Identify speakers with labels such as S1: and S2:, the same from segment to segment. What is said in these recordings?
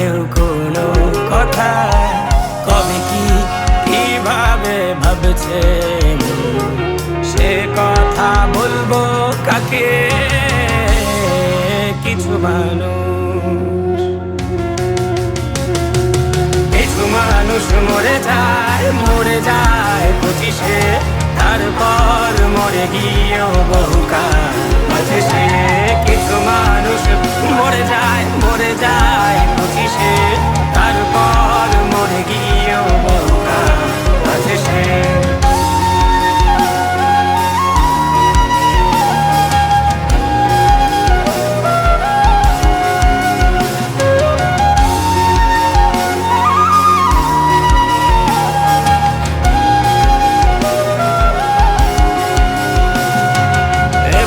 S1: কেউ কোনো কথা। কবে কি কীভাবে ভাবছে সে কথা বলব কাকে? কিছু মানুষ। কিছু মানুষ মরে যায় মরে যায় পঁচিশে। তারপর মরে গিয়েও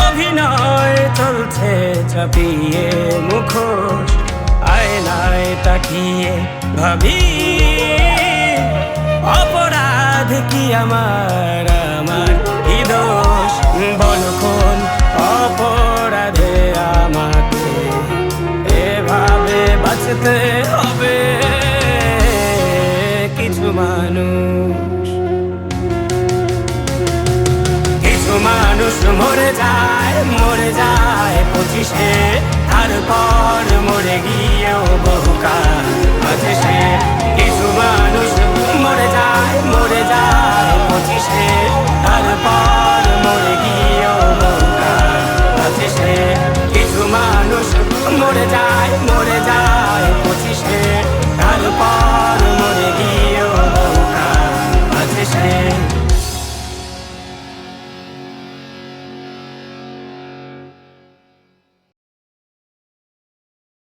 S1: অভিনয় চলছে চাপিয়ে মুখোশ, আয়নায় তাকিয়ে ভাবি, অপরাধ কি আমার আমার কি দোষ? বল কোন অপরাধে আমাকে এভাবে বাঁচতে হবে? কিছু মানুষ মানুষ মরে যায় মরে যায় পঁচিশে। তারপর মরে গিয়েও বহুকাল মাঝে কিছু মানুষ মরে যায় মরে যায় পঁচিশে।